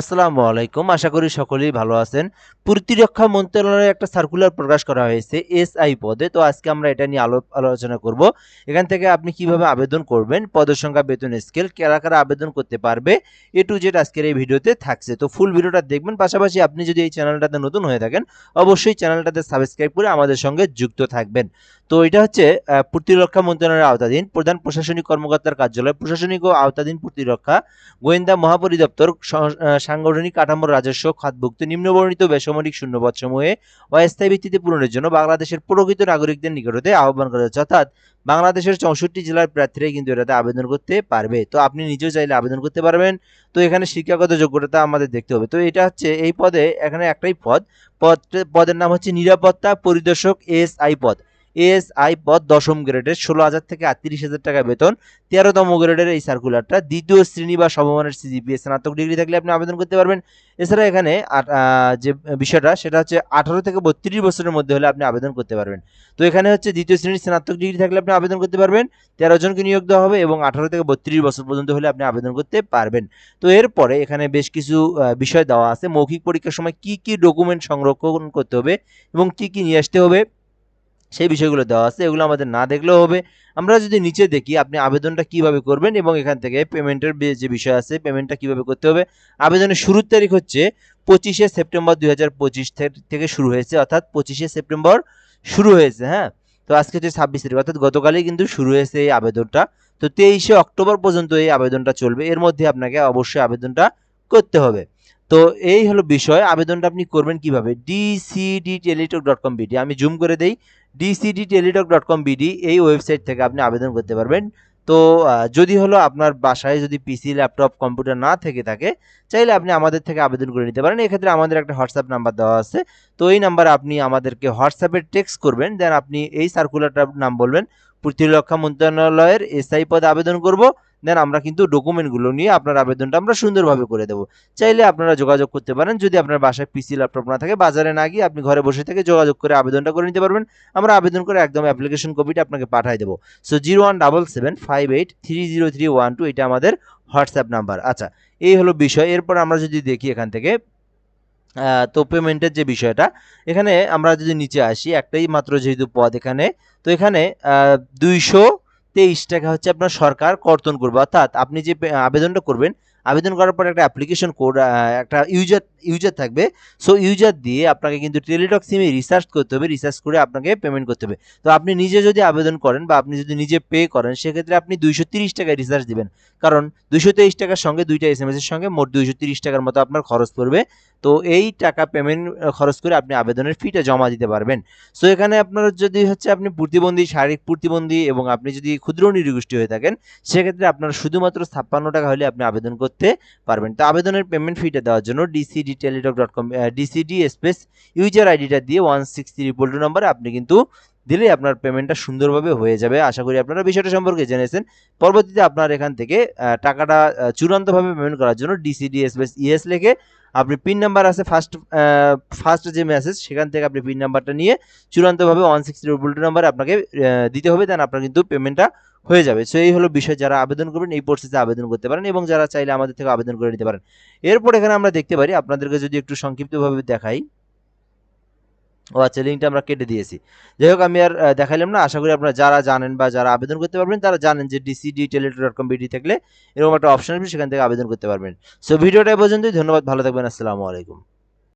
আসসালামু আলাইকুম। আশা করি সকলেই ভালো আছেন। প্রতিরক্ষা মন্ত্রণালয়ে একটা সার্কুলার প্রকাশ করা হয়েছে এসআই পদে। তো আজকে আমরা এটা নিয়ে আলো আলোচনা করব। এখান থেকে আপনি কীভাবে আবেদন করবেন? পদের সংখ্যা বেতন স্কেল কারা কারা আবেদন করতে পারবে? এ টু জেড আজকের এই ভিডিওতে থাকছে। তো ফুল ভিডিওটা দেখবেন। পাশাপাশি আপনি যদি এই চ্যানেলটাতে নতুন হয়ে থাকেন, অবশ্যই চ্যানেলটাতে সাবস্ক্রাইব করে আমাদের সঙ্গে যুক্ত থাকবেন। তো এটা হচ্ছে প্রতিরক্ষা মন্ত্রণালয়ের আওতাধীন প্রধান প্রশাসনিক কর্মকর্তার কার্যালয়। প্রশাসনিক ও আওতাধীন প্রতিরক্ষা, গোয়েন্দা মহাপরিদপ্তর সাংগঠনিক কাঠামোর রাজস্ব, খাতভুক্ত, নিম্নবর্ণিত বেসামরিক শূন্যপদসমূহে অস্থায়ী ভিত্তিতে পূরণের জন্য বাংলাদেশের প্রকৃত নাগরিকদের নিকট হতে আহ্বান করা হচ্ছে। অর্থাৎ বাংলাদেশের চৌষট্টি জেলার প্রার্থীরাই কিন্তু এটাতে আবেদন করতে পারবে। তো আপনি নিজেও চাইলে আবেদন করতে পারবেন। তো এখানে শিক্ষাগত যোগ্যতা আমাদের দেখতে হবে। তো এটা হচ্ছে, এই পদে এখানে একটাই পদ। পদ, পদের নাম হচ্ছে নিরাপত্তা পরিদর্শক এস আই পদ। এস আই পদ দশম গ্রেডের ষোলো হাজার থেকে আটত্রিশ হাজার টাকা বেতন, তেরোতম গ্রেডের এই সার্কুলারটা দ্বিতীয় শ্রেণি বা সমমানের সিজিপিএ স্নাতক ডিগ্রি থাকলে আপনি আবেদন করতে পারবেন। এছাড়া এখানে যে বিষয়টা, সেটা হচ্ছে আঠারো থেকে বত্রিশ বছরের মধ্যে হলে আপনি আবেদন করতে পারবেন। তো এখানে হচ্ছে দ্বিতীয় শ্রেণির স্নাতক ডিগ্রি থাকলে আপনি আবেদন করতে পারবেন, তেরো জনকে নিয়োগ দেওয়া হবে এবং আঠারো থেকে বত্রিশ বছর পর্যন্ত হলে আপনি আবেদন করতে পারবেন। তো এরপরে এখানে বেশ কিছু বিষয় দেওয়া আছে। মৌখিক পরীক্ষার সময় কি কি ডকুমেন্ট সংরক্ষণ করতে হবে এবং কি কি নিয়ে আসতে হবে সেই বিষয়গুলো দেওয়া আছে, এগুলো আমাদের না দেখলেও হবে। আমরা যদি নিচে দেখি, আপনি আবেদনটা কীভাবে করবেন এবং এখান থেকে পেমেন্টের যে বিষয় আছে পেমেন্টটা কীভাবে করতে হবে? আবেদনের শুরুর তারিখ হচ্ছে পঁচিশে সেপ্টেম্বর দুই হাজার পঁচিশ থেকে শুরু হয়েছে, অর্থাৎ পঁচিশে সেপ্টেম্বর শুরু হয়েছে হ্যাঁ? তো আজকে হচ্ছে ছাব্বিশ তারিখ, অর্থাৎ গতকালই কিন্তু শুরু হয়েছে এই আবেদনটা। তো তেইশে অক্টোবর পর্যন্ত এই আবেদনটা চলবে, এর মধ্যে আপনাকে অবশ্যই আবেদনটা করতে হবে। তো এই হলো বিষয়, আবেদনটা আপনি করবেন কীভাবে? DCD Teletalk dot com BD আমি জুম করে দেই। DCD Teletalk dot com BD এই ওয়েবসাইট থেকে আপনি আবেদন করতে পারবেন। তো যদি হলো আপনার বাসায় যদি পিসি ল্যাপটপ কম্পিউটার না থেকে থাকে, চাইলে আপনি আমাদের থেকে আবেদন করে নিতে পারেন। এক্ষেত্রে আমাদের একটা হোয়াটসঅ্যাপ নাম্বার দেওয়া আছে। তো, এই নাম্বারে আপনি আমাদেরকে হোয়াটসঅ্যাপে টেক্সট করবেন। দেন আপনি এই সার্কুলারটার নাম বলবেন প্রতিরক্ষা মন্ত্রণালয়ের এসআই পদে আবেদন করব। দেন আমরা কিন্তু ডকুমেন্টগুলো নিয়ে আপনার আবেদনটা আমরা সুন্দরভাবে করে দেবো। চাইলে আপনারা যোগাযোগ করতে পারেন, যদি আপনার বাসায় পিসি ল্যাপটপ না থাকে, বাজারে না গিয়ে আপনি ঘরে বসে থেকে যোগাযোগ করে আবেদনটা করে নিতে পারবেন। আমরা আবেদন করে একদম অ্যাপ্লিকেশন কপিটা আপনাকে পাঠিয়ে দেবো। So zero one double seven five eight three zero three one two এটা আমাদের হোয়াটসঅ্যাপ নাম্বার আচ্ছা এই হলো বিষয়। এরপর আমরা যদি দেখি এখান থেকে তো পেমেন্টের যে বিষয়টা, এখানে আমরা যদি নিচে আসি, একটাই মাত্র যেহেতু পদ এখানে, তো এখানে দুইশো তেইশ টাকা হচ্ছে আপনার সরকার কর্তন করবে। অর্থাৎ আপনি যে আবেদনটা করবেন আবেদন করার পর একটা অ্যাপ্লিকেশন কোড একটা ইউজার ইউজার থাকবে। সো ইউজার দিয়ে আপনাকে কিন্তু টেলিটক সিমে রিসার্চ করতে হবে রিসার্চ করে আপনাকে পেমেন্ট করতে হবে। তো আপনি নিজে যদি আবেদন করেন বা আপনি যদি নিজে পে করেন, সেক্ষেত্রে আপনি দুইশো তিরিশ টাকায় রিসার্চ দিবেন। কারণ দুইশো তেইশ টাকার সঙ্গে দুইটা এস এম এর সঙ্গে মোট দুইশো তিরিশ টাকার মতো আপনার খরচ পড়বে। তো এই টাকা পেমেন্ট খরচ করে আপনি আবেদনের ফিটা জমা দিতে পারবেন। সো এখানে আপনার যদি হচ্ছে আপনি প্রতিবন্ধী, শারীরিক প্রতিবন্ধী এবং আপনি যদি ক্ষুদ্র নিরগোষ্ঠী হয়ে থাকেন, সেক্ষেত্রে আপনার শুধুমাত্র ছাপ্পান্ন টাকা হলে আপনি আবেদন করতে পারবেন। তো আবেদনের পেমেন্ট ফিটা দেওয়ার জন্য DCD Teletalk dot com DCD space user আইডিটা দিয়ে ওয়ান সিক্স থ্রি টু নম্বরে আপনি কিন্তু দিলেই আপনার পেমেন্টটা সুন্দরভাবে হয়ে যাবে। আশা করি আপনারা বিষয়টা সম্পর্কে জেনেছেন। পরবর্তীতে আপনার এখান থেকে টাকাটা চূড়ান্তভাবে পেমেন্ট করার জন্য ডিসিডি স্পেস ইএস লিখে আপনি পিন নাম্বার আছে ফার্স্ট ফার্স্ট যে মেসেজ সেখান থেকে আপনি পিন নাম্বারটা নিয়ে চূড়ান্তভাবে one six three two number আপনাকে দিতে হবে দেন আপনার কিন্তু পেমেন্টটা হয়ে যাবে। সো এই হলো বিষয়, যারা আবেদন করবেন, এই প্রসেসে আবেদন করতে পারেন এবং যারা চাইলে আমাদের থেকে আবেদন করে নিতে পারেন। এরপর এখানে আমরা দেখতে পারি, আপনাদেরকে যদি একটু সংক্ষিপ্তভাবে দেখাই। ও আচ্ছা লিঙ্কটা আমরা কেটে দিয়েছি। যাই হোক, আমি আর দেখালাম দেখাইলাম না। আশা করি আপনারা যারা জানেন বা যারা আবেদন করতে পারবেন, তারা জানেন যে DCD Teletalk dot com BD থাকলে এরকম একটা অপশন আসবে, সেখান থেকে আবেদন করতে পারবেন। সো ভিডিওটা পর্যন্তই। ধন্যবাদ, ভালো থাকবেন। আসসালামু আলাইকুম।